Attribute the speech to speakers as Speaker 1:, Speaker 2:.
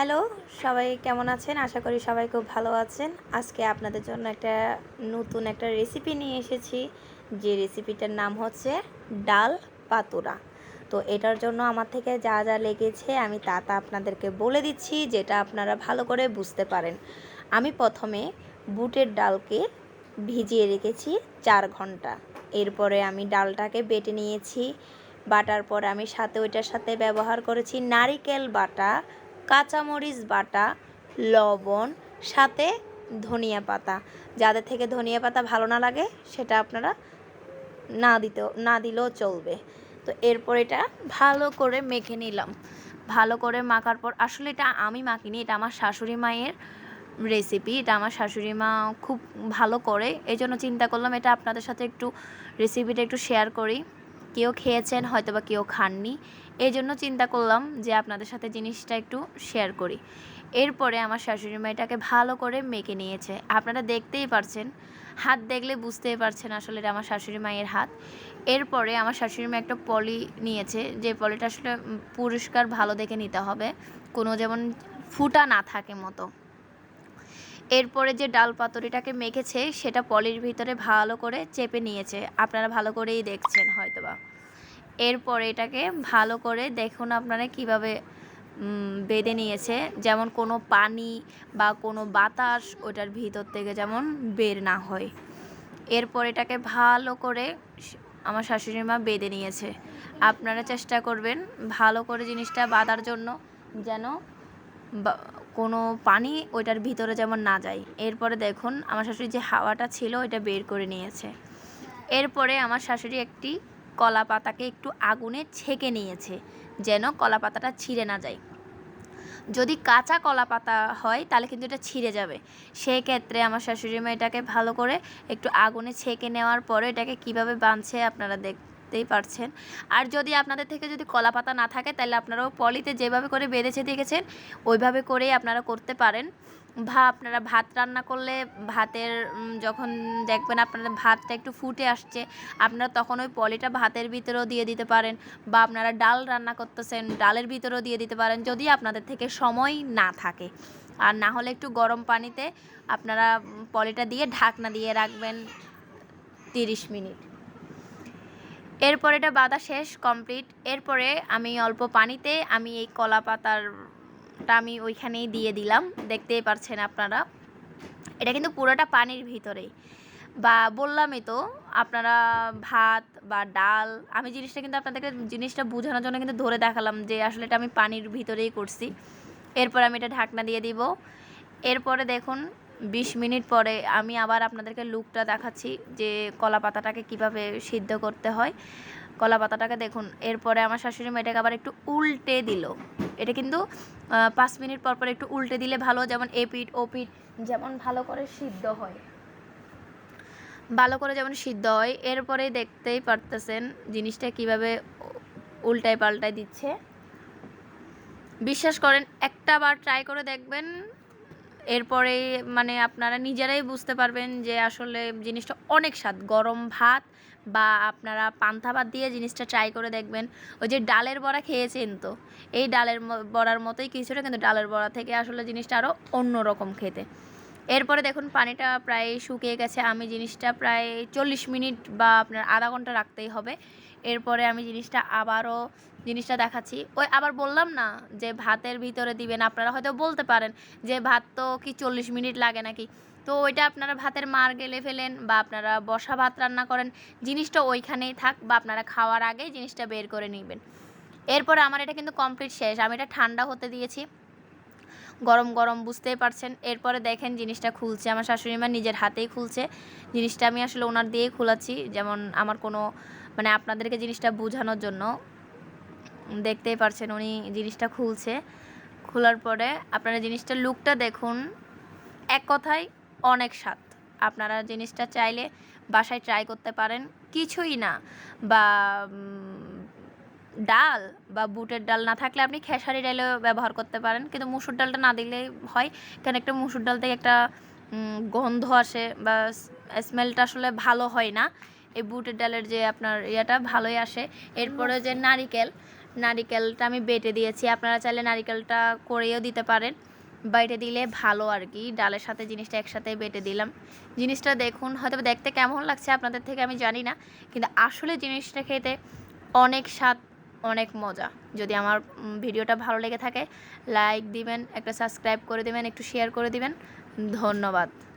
Speaker 1: Hello, সবাই কেমন আছেন? আশা করি সবাই খুব ভালো আছেন। আজকে আপনাদের জন্য একটা নতুন একটা রেসিপি নিয়ে এসেছি। যে রেসিপিটার নাম হচ্ছে ডাল পাতুরা তো এটার জন্য আমার থেকে যা যা লেগেছে আমি তা তা আপনাদেরকে বলে দিচ্ছি, যেটা আপনারা ভালো করে বুঝতে পারেন। আমি প্রথমে বুটের ডালকে ভিজিয়ে রেখেছি চার ঘণ্টা। এরপরে আমি ডালটাকে বেটে নিয়েছি। বাটার পর আমি সাথে ওইটার সাথে ব্যবহার করেছি নারিকেল বাটা। কাঁচামরিচ বাটা, লবণ, সাথে ধনিয়া পাতা। যাদের থেকে ধনিয়া পাতা ভালো না লাগে, সেটা আপনারা না দিতেও না দিলেও চলবে। তো এরপর এটা ভালো করে মেখে নিলাম। ভালো করে মাখার পর, আসলে এটা আমি মাখিনি, এটা আমার শাশুড়ি মায়ের রেসিপি এটা আমার শাশুড়ি মা খুব ভালো করে এই জন্য চিন্তা করলাম এটা আপনাদের সাথে একটু রেসিপিটা একটু শেয়ার করি। কেউ খেয়েছেন হয়তো বা কেউ খাননি। এই জন্য চিন্তা করলাম যে আপনাদের সাথে জিনিসটা একটু শেয়ার করি। এরপরে আমার শাশুড়ি মা এটাকে ভালো করে মেখে নিয়েছে। আপনারা দেখতেই পারছেন। হাত দেখলে বুঝতেই পারছেন আসলে এটা আমার শাশুড়ি মায়ের হাত। এরপরে আমার শাশুড়ি মা একটা পলি নিয়েছে। যে পলিটা আসলে পুরস্কার ভালো দেখে নিতে হবে। কোনো যেমন ফুটা না থাকে মতো। এরপরে যে ডাল পাতুরিটাকে মেখেছে, সেটা পলির ভিতরে ভালো করে চেপে নিয়েছে। আপনারা ভালো করেই দেখছেন হয়তোবা। এরপরে এটাকে ভালো করে দেখুন আপনারা কীভাবে বেঁধে নিয়েছে। যেমন কোনো পানি বা কোনো বাতাস ওটার ভিতর থেকে যেমন বের না হয়। এরপর এটাকে ভালো করে আমার শাশুড়ি মা বেঁধে নিয়েছে। আপনারা চেষ্টা করবেন ভালো করে জিনিসটা বাঁধার জন্য যেন বা- কোনো পানি ওইটার ভিতরে যেমন না যায়। এরপরে দেখুন, আমার শাশুড়ি যে হাওয়াটা ছিল ওইটা বের করে নিয়েছে। এরপরে আমার শাশুড়ি একটি কলা পাতাকে একটু আগুনে ছেঁকে নিয়েছে, যেন কলা পাতাটা ছিঁড়ে না যায়। যদি কাঁচা কলা পাতা হয়, তাহলে কিন্তু এটা ছিঁড়ে যাবে। সেই ক্ষেত্রে আমার শাশুড়ি মা এটাকে ভালো করে একটু আগুনে ছেঁকে নেওয়ার পরে এটাকে কীভাবে বাঁধছে আপনারা দেখতেই পারছেন। আর যদি আপনাদের থেকে যদি কলা পাতা না থাকে, তাহলে আপনারাও পলিতে যেভাবে করে বেঁধেছে দেখেছেন ওইভাবে করেই আপনারা করতে পারেন। ভা আপনারা ভাত রান্না করলে ভাতের যখন দেখবেন আপনাদের ভাতটা একটু ফুটে আসছে, আপনারা তখন ওই পলিটা ভাতের ভিতরেও দিয়ে দিতে পারেন বা আপনারা ডাল রান্না করতেছেন, ডালের ভিতরেও দিয়ে দিতে পারেন যদি আপনাদের থেকে সময় না থাকে। আর না হলে একটু গরম পানিতে আপনারা পলিটা দিয়ে ঢাকনা দিয়ে রাখবেন তিরিশ মিনিট। এরপর এটা বাঁধা শেষ কমপ্লিট এরপরে আমি অল্প পানিতে আমি এই কলা পাতারটা আমি ওইখানেই দিয়ে দিলাম। দেখতেই পারছেন আপনারা। এটা কিন্তু পুরোটা পানির ভিতরেই বা বললামই তো, আপনারা ভাত বা ডাল, আমি জিনিসটা কিন্তু আপনাদেরকে জিনিসটা বোঝানোর জন্য কিন্তু ধরে দেখালাম যে আসলে এটা আমি পানির ভিতরেই করছি। এরপর আমি এটা ঢাকনা দিয়ে দিব। এরপরে দেখুন বিশ মিনিট পরে আমি আবার আপনাদেরকে লুকটা দেখাচ্ছি যে কলা পাতাটাকে কীভাবে সিদ্ধ করতে হয়। কলা পাতাটাকে দেখুন, এরপরে আমার শাশুড়ি মেয়েটাকে আবার একটু উল্টে দিল। এটা কিন্তু পাঁচ মিনিট পর পর একটু উল্টে দিলে ভালো, যেমন এপিট ওপিট যেমন ভালো করে সিদ্ধ হয়। ভালো করে যেমন সিদ্ধ হয়, এরপরে দেখতেই পারতেছেন জিনিসটা কীভাবে উল্টায় পাল্টায় দিচ্ছে। বিশ্বাস করেন একটা বার ট্রাই করে দেখবেন এরপরে মানে আপনারা নিজেরাই বুঝতে পারবেন যে আসলে জিনিসটা অনেক স্বাদ। গরম ভাত বা আপনারা পান্তা ভাত দিয়ে জিনিসটা ট্রাই করে দেখবেন। ওই যে ডালের বড়া খেয়েছেন তো? এই ডালের বড়ার মতোই কিছুটা কিন্তু ডালের বড়া থেকে আসলে জিনিসটা আরও অন্যরকম খেতে। এরপরে দেখুন পানিটা প্রায় শুকিয়ে গেছে। আমি জিনিসটা প্রায় চল্লিশ মিনিট বা আপনার আধা ঘণ্টা রাখতেই হবে। এরপরে আমি জিনিসটা আবারও জিনিসটা দেখাচ্ছি। ওই আবার বললাম না যে ভাতের ভিতরে দিবেন, আপনারা হয়তো বলতে পারেন যে ভাত তো কি চল্লিশ মিনিট লাগে নাকি? তো ওইটা আপনারা ভাতের মার গেলে ফেলেন বা আপনারা বসা ভাত রান্না করেন, জিনিসটা ওইখানেই থাক বা আপনারা খাওয়ার আগেই জিনিসটা বের করে নেবেন। এরপরে আমার এটা কিন্তু কমপ্লিট শেষ, আমি এটা ঠান্ডা হতে দিয়েছি। গরম গরম বুঝতেই পারছেন। এরপরে দেখেন জিনিসটা খুলছে, আমার শাশুড়ি মা নিজের হাতেই খুলছে। জিনিসটা আমি আসলে ওনার দিয়েই খোলাচ্ছি, যেমন আমার কোনো মানে আপনাদেরকে জিনিসটা বোঝানোর জন্য। দেখতেই পারছেন উনি জিনিসটা খুলছে। খোলার পরে আপনারা জিনিসটার লুকটা দেখুন। এক কথায় অনেক স্বাদ। আপনারা জিনিসটা চাইলে বাসায় ট্রাই করতে পারেন। কিছুই না। বা ডাল বা বুটের ডাল না থাকলে আপনি খেসারি ডালও ব্যবহার করতে পারেন। কিন্তু মুসুর ডালটা না দিলেই হয়। কারণ একটা মুসুর ডাল থেকে একটা গন্ধ আসে বা, স্মেলটা আসলে ভালো হয় না। এই বুটের ডালের যে আপনার ইয়েটা ভালোই আসে। এরপরে যে নারিকেল। নারিকেলটা আমি বেটে দিয়েছি। আপনারা চাইলে নারিকেলটা করেও দিতে পারেন। বেটে দিলে ভালো আর কি। ডালের সাথে জিনিসটা একসাথে বেটে দিলাম। জিনিসটা দেখুন হয়তো দেখতে কেমন লাগছে আপনাদের থেকে আমি জানি না। কিন্তু আসলে জিনিসটা খেতে অনেক স্বাদ, অনেক মজা। যদি আমার ভিডিওটা ভালো লেগে থাকে, লাইক দিবেন, একটা সাবস্ক্রাইব করে দিবেন, একটু শেয়ার করে দিবেন। ধন্যবাদ।